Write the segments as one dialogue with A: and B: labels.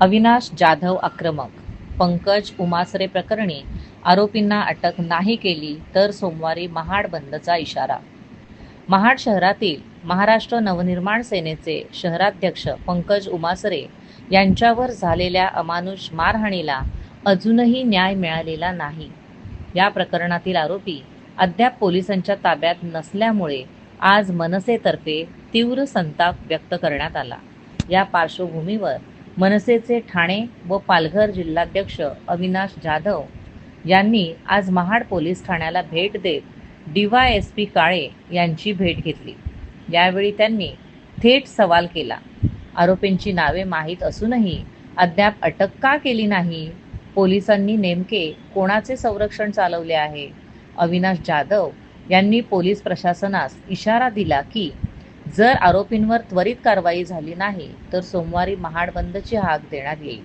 A: अविनाश जाधव आक्रमक. पंकज उमासरे प्रकरणी आरोपींना अटक नाही केली तर सोमवारी महाड बंदचा इशारा. महाड शहरातील महाराष्ट्र नवनिर्माण सेनेचे शहराध्यक्ष पंकज उमासरे यांच्यावर झालेल्या अमानुष मारहाणीला अजूनही न्याय मिळालेला नाही. या प्रकरणातील आरोपी अद्याप पोलिसांच्या ताब्यात नसल्यामुळे आज मनसेतर्फे तीव्र संताप व्यक्त करण्यात आला. या पार्श्वभूमीवर मनसेचे ठाणे व पालघर जिल्हाध्यक्ष अविनाश जाधव यांनी आज महाड पोलीस ठाण्याला भेट देत D Y S P Kale यांची भेट घेतली. यावेळी त्यांनी थेट सवाल केला. आरोपींची नावे माहीत असूनही अद्याप अटक का केली नाही? पोलिसांनी नेमके कोणाचे संरक्षण चालवले आहे? अविनाश जाधव यांनी पोलीस प्रशासनास इशारा दिला की जर आरोपींवर त्वरित कारवाई झाली नाही तर सोमवारी महाड बंदची हाक देण्यात येईल.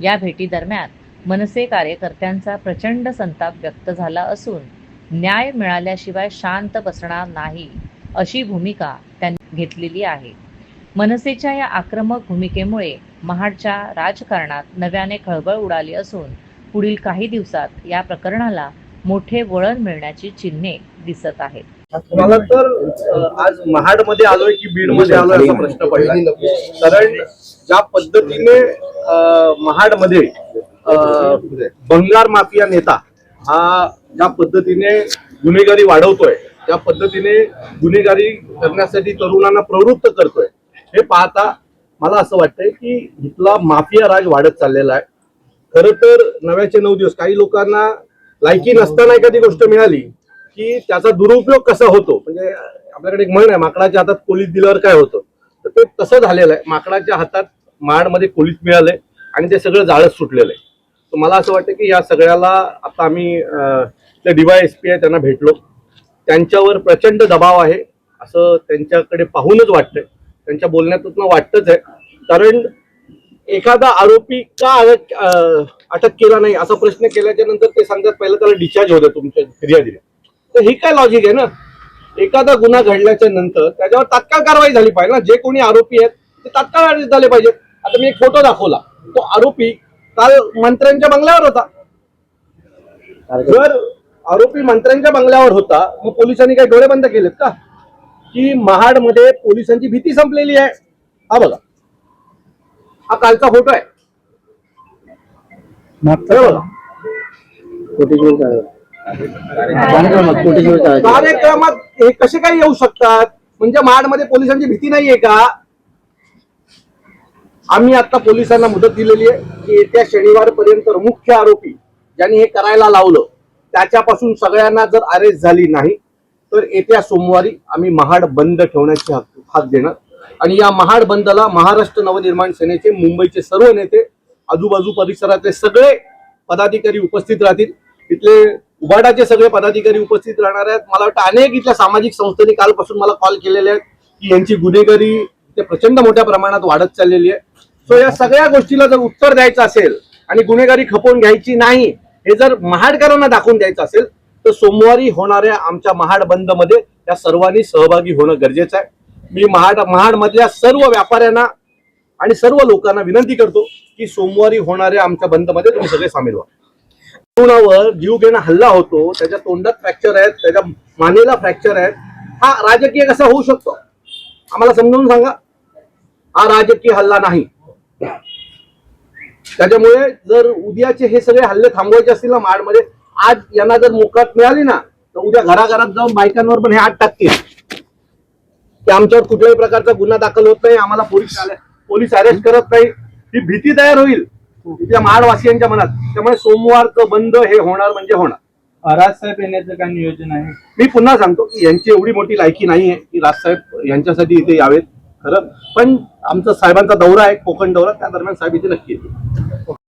A: या भेटीदरम्यान मनसे कार्यकर्त्यांचा प्रचंड संताप व्यक्त झाला असून न्याय मिळाल्याशिवाय शांत बसणार नाही अशी भूमिका त्यांनी घेतलेली आहे. मनसेच्या या आक्रमक भूमिकेमुळे महाडच्या राजकारणात नव्याने खळबळ उडाली असून पुढील काही दिवसात या प्रकरणाला मोठे वळण मिळण्याची चिन्हे दिसत आहेत.
B: मला तर आज महाडमध्ये आलोय की बीडमध्ये आलोय असा प्रश्न पडला. कारण ज्या पद्धतीने महाडमध्ये बंगार माफिया नेता हा ज्या पद्धतीने गुन्हेगारी वाढवतोय त्या पद्धतीने गुन्हेगारी करण्यासाठी तरुणांना प्रवृत्त करतोय हे पाहता मला असं वाटतंय की इथला माफिया राज वाढत चाललेला आहे. खरं तर नव्याचे नऊ दिवस काही लोकांना लायकी नसताना एखादी गोष्ट मिळाली की त्याचा दुरुपयोग कसा होतो? म्हणजे आपल्याकडे एक म्हण आहे माकडाच्या हातात पोलीस दिल्यावर काय होतं? तर ते तसं झालेलं आहे. माकडाच्या हातात माडमध्ये पोलीस मिळाले आणि ते सगळं जाळच सुटलेलं आहे. तर मला असं वाटतं की या सगळ्याला आता आम्ही डीवाय एस पी आहे त्यांना भेटलो. त्यांच्यावर प्रचंड दबाव आहे. असं त्यांच्याकडे पाहूनच वाटतंय. त्यांच्या बोलण्यातून वाटतच आहे. कारण एखादा आरोपी का अटक अटक केला नाही? असा प्रश्न केल्याच्यानंतर ते सांगतात पहिलं त्याला डिस्चार्ज होतं तुमच्या फिर्यादीला. तर ही काय लॉजिक आहे ना? एखादा गुन्हा घडल्याच्या नंतर त्याच्यावर तात्काळ कारवाई झाली पाहिजे ना. जे कोणी आरोपी आहेत ते तात्काळ अरेस्ट झाले पाहिजेत. आता मी एक फोटो दाखवला. तो आरोपी काल मंत्र्यांच्या बंगल्यावर होता. जर आरोपी मंत्र्यांच्या बंगल्यावर होता मग पोलिसांनी काही डोळे बंद केलेत का? की महाडमध्ये पोलिसांची भीती संपलेली आहे. हा बघा. हा कालचा फोटो आहे. बघा. कार्यक्रमात हे कसे काय येऊ शकतात? म्हणजे महाडमध्ये पोलिसांची भीती नाहीये का? आम्ही आता पोलिसांना मुदत दिलेली आहे की येत्या शनिवारपर्यंत मुख्य आरोपी ज्यांनी हे करायला लावलं त्याच्यापासून सगळ्यांना जर अरेस्ट झाली नाही तर येत्या सोमवारी आम्ही महाड बंद ठेवण्याची हात देणार. आणि या महाड बंदला महाराष्ट्र नवनिर्माण सेनेचे मुंबईचे सर्व नेते आजूबाजू परिसरातले सगळे पदाधिकारी उपस्थित राहतील. इथले उबाडाचे सगळे पदाधिकारी उपस्थित राहणार आहेत. मला वाटतं अनेक इथल्या सामाजिक संस्थांनी कालपासून मला कॉल केलेले आहेत की यांची गुन्हेगारी ते प्रचंड मोठ्या प्रमाणात वाढत चाललेली आहे. सो या सगळ्या गोष्टीला जर उत्तर द्यायचं असेल आणि गुन्हेगारी खपवून घ्यायची नाही हे जर महाडकरांना दाखवून द्यायचं असेल तर सोमवारी होणाऱ्या आमच्या महाड बंदमध्ये या सर्वांनी सहभागी होणं गरजेचं आहे. मी महाड महाडमधल्या सर्व व्यापाऱ्यांना आणि सर्व लोकांना विनंती करतो की सोमवारी होणाऱ्या आमच्या बंदमध्ये तुम्ही सगळे सामील व्हा. तरुणावर जीव घेणं हल्ला होतो त्याच्या तोंडात फ्रॅक्चर आहेत त्याच्या मानेला फ्रॅक्चर आहेत हा राजकीय कसा होऊ शकतो? आम्हाला समजावून सांगा. हा राजकीय हल्ला नाही. त्याच्यामुळे जर उद्याचे हे सगळे हल्ले थांबवायचे असतील ना माडमध्ये आज यांना जर मोकात मिळाली ना तर उद्या घराघरात जाऊन बायकांवर पण हे आठ टाकतील. की आमच्यावर कुठल्याही प्रकारचा गुन्हा दाखल होत नाही आम्हाला पोलीस पोलीस अरेस्ट करत नाही. ही भीती तयार होईल. इथल्या महाडवासियांच्या मनात. त्यामुळे सोमवारचं बंद हे होणार म्हणजे होणार.
C: राजसाहेब येण्याचं काय नियोजन आहे?
B: मी पुन्हा सांगतो की यांची एवढी मोठी लायकी नाहीये की राजसाहेब यांच्यासाठी इथे यावेत. खरं. पण आमचा साहेबांचा दौरा आहे कोकण दौरा त्या दरम्यान साहेब इथे नक्की येतील.